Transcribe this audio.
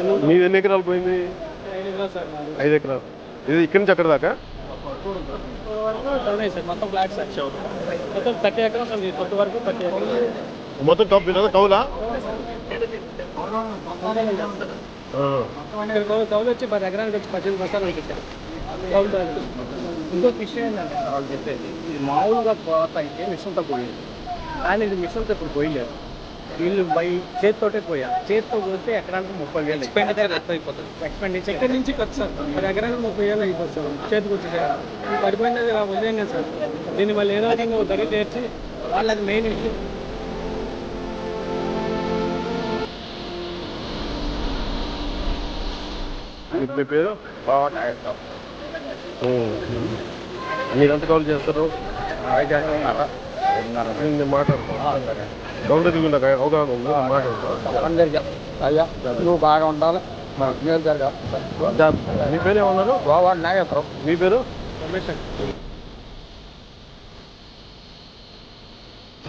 ఎన్ని ఎకరాలు పోయింది? ఐదు ఎకరాలు సార్ మాది. ఐదు ఎకరాలు. ఇది ఇక్కడి నుంచి అక్కడ దాకా? మొత్తం ఫ్లాట్స్ సార్. మొత్తం థర్టీ ఎకరాలు ఉంది కొత్త వరకు థర్టీ ఎకరాలు. మొత్తం కౌలు? వచ్చి పది వచ్చి పద్దెనిమిది బస్తాలు. ఇంకొక విషయం ఏంటంటే వాళ్ళు చెప్పేది మామూలుగా పోతాయితే మిషన్తో పోయేది. కానీ ఇది మిషన్తో ఇప్పుడు పోయలేదు. వీళ్ళు బై చేతితోటే పోయారు చేతితో పోతే ఎకరానికి ముప్పై వేలు ఎక్స్పెండిచర్ అయిపోతుంది? ఎక్స్పెండిచర్ ఎక్కడి నుంచి ఖర్చు సార్? పది ఎకరానికి ముప్పై వేలు అయిపోతుంది సార్. చేతికి వచ్చేసారు పడిపోయినది కదా సార్. దీన్ని మళ్ళీ ఏదో విధంగా ఒక దగ్గర చేర్చి వాళ్ళది మెయిన్ ఇష్యూ మీ- పేరు. మీరు ఎంత కౌలు చేస్తారు? గౌరవ అవగాహన అయ్యా నువ్వు బాగా ఉండాలి. మనకు మీ పేరు ఏమన్నారు? నాయకుడు మీ పేరు? రమేష్